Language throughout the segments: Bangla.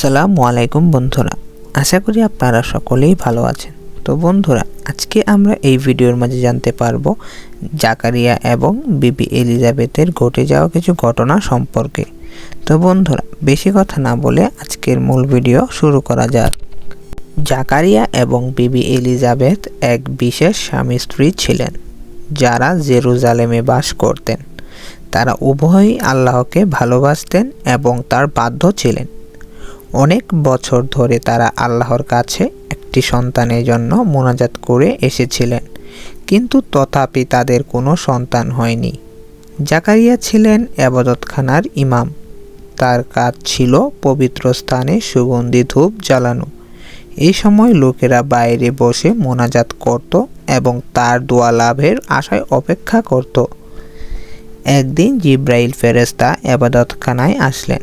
আসসালামু আলাইকুম বন্ধুরা, আশা করি আপনারা সকলেই ভালো আছেন। তো বন্ধুরা, আজকে আমরা এই ভিডিওর মাঝে জানতে পারব জাকারিয়া এবং বিবি এলিজাবেথের ঘটে যাওয়া কিছু ঘটনা সম্পর্কে। তো বন্ধুরা, বেশি কথা না বলে আজকের মূল ভিডিও শুরু করা যাক। জাকারিয়া এবং বিবি এলিজাবেথ এক বিশেষ স্বামী স্ত্রী ছিলেন, যারা জেরুজালেমে বাস করতেন। তারা উভয়ই আল্লাহকে ভালোবাসতেন এবং তার বাধ্য ছিলেন। অনেক বছর ধরে তারা আল্লাহর কাছে একটি সন্তানের জন্য মোনাজাত করে এসেছিলেন, কিন্তু তথাপি তাদের কোনো সন্তান হয়নি। জাকারিয়া ছিলেন আবাদতখানার ইমাম। তার কাজ ছিল পবিত্র স্থানে সুগন্ধি ধূপ জ্বালানো। এই সময় লোকেরা বাইরে বসে মোনাজাত করত এবং তার দোয়া লাভের আশায় অপেক্ষা করত। একদিন জিব্রাইল ফেরেস্তা এবাদতখানায় আসলেন।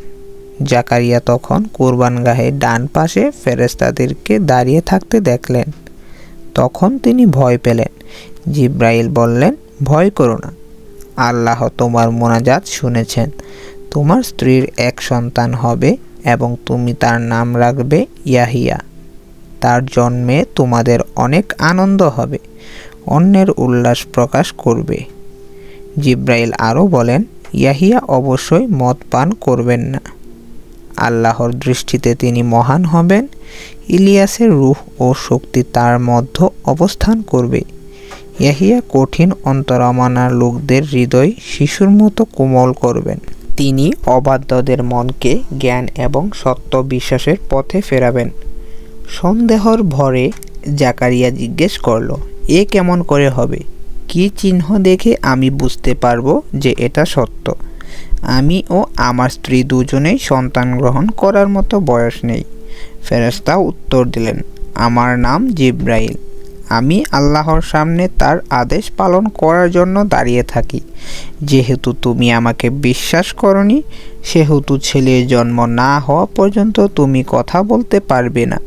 জাকারিয়া তখন কোরবানগাহের ডান পাশে ফেরেস্তাদেরকে দাঁড়িয়ে থাকতে দেখলেন। তখন তিনি ভয় পেলেন। জিব্রাইল বললেন, ভয় করো না। আল্লাহ তোমার মোনাজাত শুনেছেন। তোমার স্ত্রীর এক সন্তান হবে এবং তুমি তার নাম রাখবে ইয়াহিয়া। তার জন্মে তোমাদের অনেক আনন্দ হবে। অন্যের উল্লাস প্রকাশ করবে। জিব্রাইল আরও বলেন, ইয়াহিয়া অবশ্যই মদ পান করবেন না। আল্লাহর দৃষ্টিতে তিনি মহান হবেন। ইলিয়াসের রূহ ও শক্তি তার মধ্য অবস্থান করবে। ইয়াহিয়া কঠিন অন্তরমানার লোকদের হৃদয় শিশুর মতো কোমল করবেন। তিনি অবাধ্যদের মনকে জ্ঞান এবং সত্য বিশ্বাসের পথে ফেরাবেন। সন্দেহর ভরে জাকারিয়া জিজ্ঞেস করল, এ কেমন করে হবে? কি চিহ্ন দেখে আমি বুঝতে পারব যে এটা সত্য? আমি ও আমার স্ত্রী দুজনেই সন্তান গ্রহণ করার মতো বয়স নেই। ফেরেস্তা উত্তর দিলেন, আমার নাম জিব্রাইল। আমি আল্লাহর সামনে তার আদেশ পালন করার জন্য দাঁড়িয়ে থাকি। যেহেতু তুমি আমাকে বিশ্বাস করনি, সেহেতু ছেলের জন্ম না হওয়া পর্যন্ত তুমি কথা বলতে পারবে না।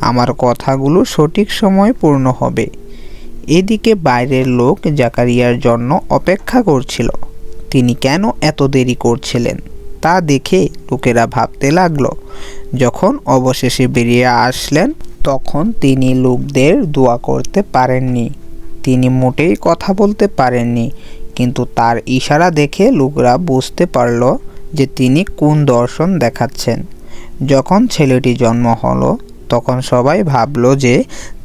আমার কথাগুলো সঠিক সময় পূর্ণ হবে। এদিকে বাইরের লোক জাকারিয়ার জন্য অপেক্ষা করছিল। তিনি কেন এত দেরি করছিলেন? তা দেখে লোকেরা ভাবতে লাগল। যখন অবশেষে বেরিয়ে আসলেন, তখন তিনি লোকদের দোয়া করতে পারেননি। তিনি মোটেই কথা বলতে পারেননি, কিন্তু তার ইশারা দেখে লোকরা বুঝতে পারল যে তিনি কোন দর্শন দেখাচ্ছেন। যখন ছেলেটি জন্ম হলো, তখন সবাই ভাবল যে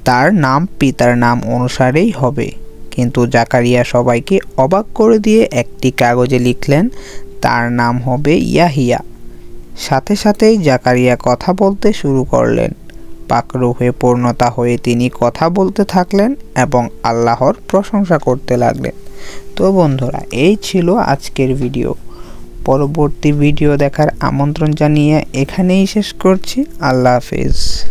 তার নাম পিতার নাম অনুসারেই হবে। কিন্তু জাকারিয়া সবাইকে অবাক করে দিয়ে একটি কাগজে লিখলেন, তার নাম হবে ইয়াহিয়া। সাথে সাথেই জাকারিয়া কথা বলতে শুরু করলেন। পাকরুহে পূর্ণতা হয়ে তিনি কথা বলতে থাকলেন এবং আল্লাহর প্রশংসা করতে লাগলেন। তো বন্ধুরা, এই ছিল আজকের ভিডিও। পরবর্তী ভিডিও দেখার আমন্ত্রণ জানিয়ে এখানেই শেষ করছি। আল্লাহ হাফিজ।